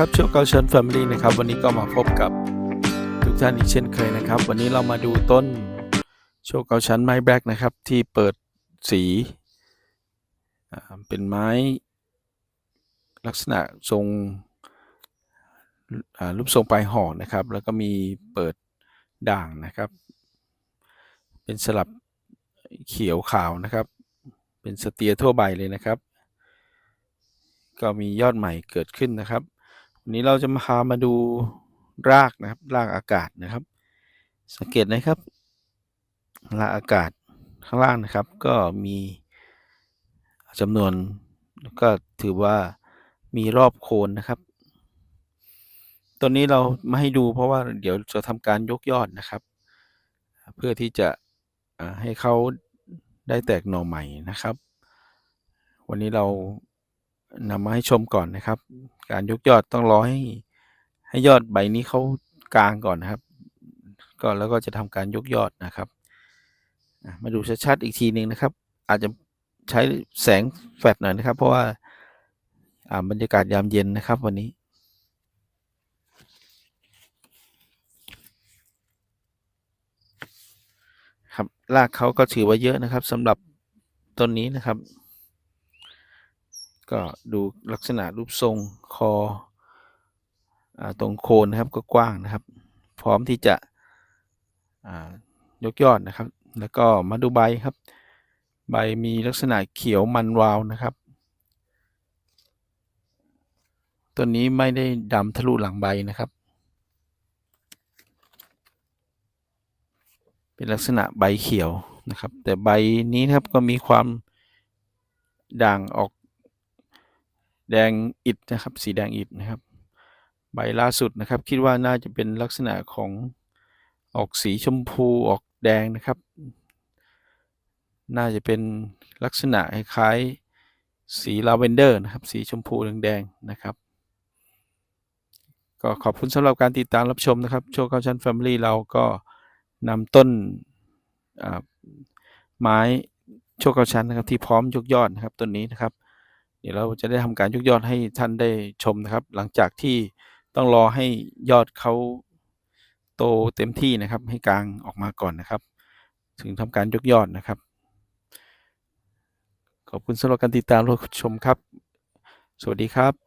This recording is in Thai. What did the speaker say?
ครับช่วงเกาเชิญแฟมิลี่นะครับวันนี้ก็มาพบกับทุกท่านอีกเช่นเคยนะครับ วันนี้เรามาดูต้นโชว์เกาชันไม้แบล็กนะครับ ที่เปิดสีเป็นไม้ลักษณะทรงรูปทรงปลายห่อนะครับ แล้วก็มีเปิดด่างนะครับ เป็นสลับเขียวขาวนะครับ เป็นสเตียร์ทั่วใบเลยนะครับ ก็มียอดใหม่เกิดขึ้นนะครับ วันนี้เราจะมาพามาดูรากนะครับ รากอากาศนะครับ สังเกตนะครับ รากอากาศข้างล่างนะครับ ก็มีจำนวนก็ถือว่ามีรอบโคนนะครับ ตัวนี้เรามาให้ดูเพราะว่าเดี๋ยวจะทำการยกยอดนะครับ เพื่อที่จะให้เขาได้แตกหน่อใหม่นะครับ วันนี้เรา นำมาให้ชมก่อนนะครับ การยกยอดต้องรอให้ให้ยอดใบนี้เขากลางก่อนนะครับ ก็แล้วก็จะทำการยกยอดนะครับมาดูชัดๆอีกทีหนึ่งนะครับ อาจจะใช้แสงแฟลชหน่อยนะครับ เพราะว่าอ่าบรรยากาศยามเย็นนะครับวันนี้ครับรากเขาก็ถือว่าเยอะนะครับสำหรับต้นนี้นะครับ ก็ดูลักษณะรูปทรงคออตรงโคนนะครับก็กว้างนะครับ พร้อมที่จะยกยอดนะครับ แล้วก็มาดูใบครับ ใบมีลักษณะเขียวมันวาวนะครับต้นนี้ไม่ได้ดำทะลุหลังใบนะครับ เป็นลักษณะใบเขียวนะครับ แต่ใบนี้นะครับก็มีความด่างออก แดงอิฐนะครับ สีแดงอิฐนะครับ ใบล่าสุดนะครับ คิดว่าน่าจะเป็นลักษณะของออกสีชมพูออกแดงนะครับ น่าจะเป็นลักษณะคล้ายสีลาเวนเดอร์นะครับ สีชมพูแดงๆนะครับ ก็ขอบคุณสำหรับการติดตามรับชมนะครับ โชว์เข้าชั้น Family เราก็นำต้นไม้โชว์เข้าชั้นนะครับที่พร้อมยกยอดนะครับต้นนี้นะครับ ดี๋ยวเราจะได้ทำการยกยอดให้ท่านได้ชมนะครับ หลังจากที่ต้องรอให้ยอดเขาโตเต็มที่นะครับ ให้กลางออกมาก่อนนะครับ ถึงทำการยกยอดนะครับ ขอบคุณสำหรับการติดตามรับชมครับ สวัสดีครับ